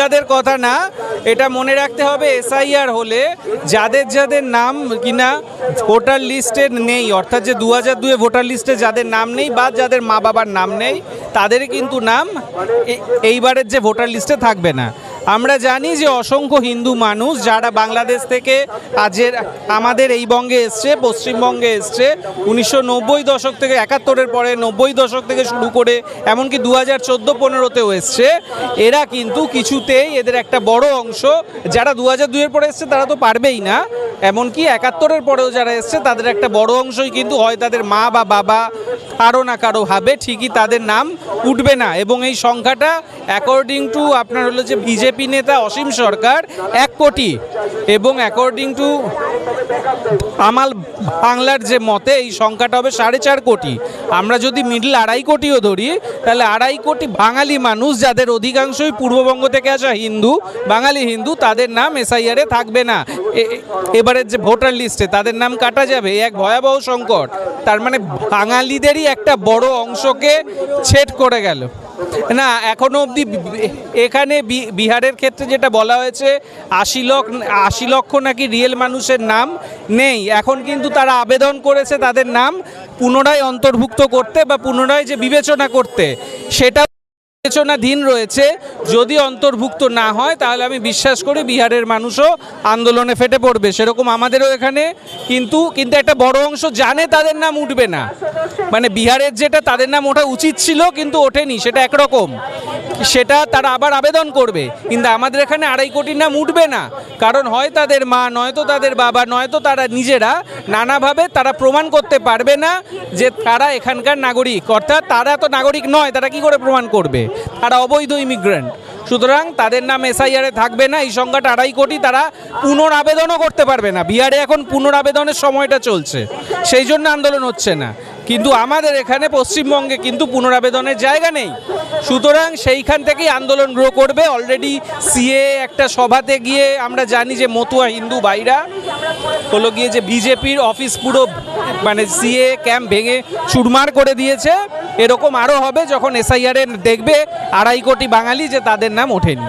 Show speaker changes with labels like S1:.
S1: রোহিঙ্গাদের কথা না, এটা মনে রাখতে হবে এসআইআর হলে যাদের যাদের নাম কিনা ভোটার লিস্টে নেই, অর্থাৎ যে দু হাজার দুয়ে ভোটার লিস্টে যাদের নাম নেই বা যাদের মা বাবার নাম নেই, তাদের কিন্তু নাম এইবারের যে ভোটার লিস্টে থাকবে না। আমরা জানি যে অসংখ্য হিন্দু মানুষ যারা বাংলাদেশ থেকে আজের আমাদের এই বঙ্গে এসছে, পশ্চিমবঙ্গে এসছে, উনিশশো নব্বই দশক থেকে একাত্তরের পরে নব্বই দশক থেকে শুরু করে এমনকি দু হাজার চোদ্দ পনেরোতেও এসছে। এরা কিন্তু কিছুতেই এদের একটা বড় অংশ, যারা দু হাজার দুইয়ের পরে এসছে তারা তো পারবেই না। এমনকি একাত্তরের পরেও যারা এসছে তাদের একটা বড় অংশই কিন্তু হয় তাদের মা বা বাবা কারও না কারও ভাবে ঠিকই তাদের নাম উঠবে না। এবং এই সংখ্যাটা অ্যাকর্ডিং টু আপনার হলো যে বিজেপি নেতা অসীম সরকার, এক কোটি। এবং অ্যাকর্ডিং টু আমাল বাংলার যে মতে, এই সংখ্যাটা হবে সাড়ে চার কোটি। আমরা যদি মিডল আড়াই কোটিও ধরি, তাহলে আড়াই কোটি বাঙালি মানুষ, যাদের অধিকাংশই পূর্ববঙ্গ থেকে আসা হিন্দু, বাঙালি হিন্দু, তাদের নাম এসআইআরে থাকবে না। এবারের যে ভোটার লিস্টে, তাদের নাম কাটা যাবে। এক ভয়াবহ সংকট। তার মানে বাঙালিদেরই একটা বড় অংশকে ছেদ করে গেল। না, এখনও অবধি এখানে বিহারের ক্ষেত্রে যেটা বলা হয়েছে, আশি লক্ষ আশি লক্ষ নাকি রিয়েল মানুষের নাম নেই। এখন কিন্তু তারা আবেদন করেছে তাদের নাম পুনরায় অন্তর্ভুক্ত করতে বা পুনরায় যে বিবেচনা করতে, সেটা বিবেচনাধীন রয়েছে। যদি অন্তর্ভুক্ত না হয়, তাহলে আমি বিশ্বাস করি বিহারের মানুষও আন্দোলনে ফেটে পড়বে। সেরকম আমাদেরও এখানে কিন্তু কিন্তু একটা বড় অংশ জানে তাদের নাম উঠবে না। মানে বিহারের যেটা, তাদের নাম ওঠা উচিত ছিল, কিন্তু ওঠেনি। সেটা একরকম। সেটা তারা আবার আবেদন করবে। কিন্তু আমাদের এখানে আড়াই কোটির নাম উঠবে না। কারণ হয় তাদের মা নয়তো তাদের বাবা নয়তো তারা নিজেরা নানাভাবে তারা প্রমাণ করতে পারবে না যে তারা এখানকার নাগরিক। অর্থাৎ তারা তো নাগরিক নয়, তারা কি করে প্রমাণ করবে? তারা অবৈধ ইমিগ্রেন্ট সুতরাং তাদের নাম এসআইআরে থাকবে না, এই সংখ্যাটা আড়াই কোটি তারা পুনরাবেদনও করতে পারবে না। বিহারে এখন পুনরাবেদনের সময়টা চলছে। সেই জন্য আন্দোলন হচ্ছে না। কিন্তু আমাদের এখানে পশ্চিমবঙ্গে কিন্তু পুনরাবেদনের জায়গা নেই। সুতরাং সেইখান থেকেই আন্দোলন গ্রো করবে। অলরেডি সিএ একটা সভাতে গিয়ে আমরা জানি যে মতুয়া হিন্দু ভাইরা হলো গিয়ে যে বিজেপির অফিস পুরো মানে সিএ ক্যাম্প ভেঙে চুরমার করে দিয়েছে। এরকম আরও হবে যখন এসআইআর দেখবে আড়াই কোটি বাঙালি যে তাদের নাম ওঠেনি।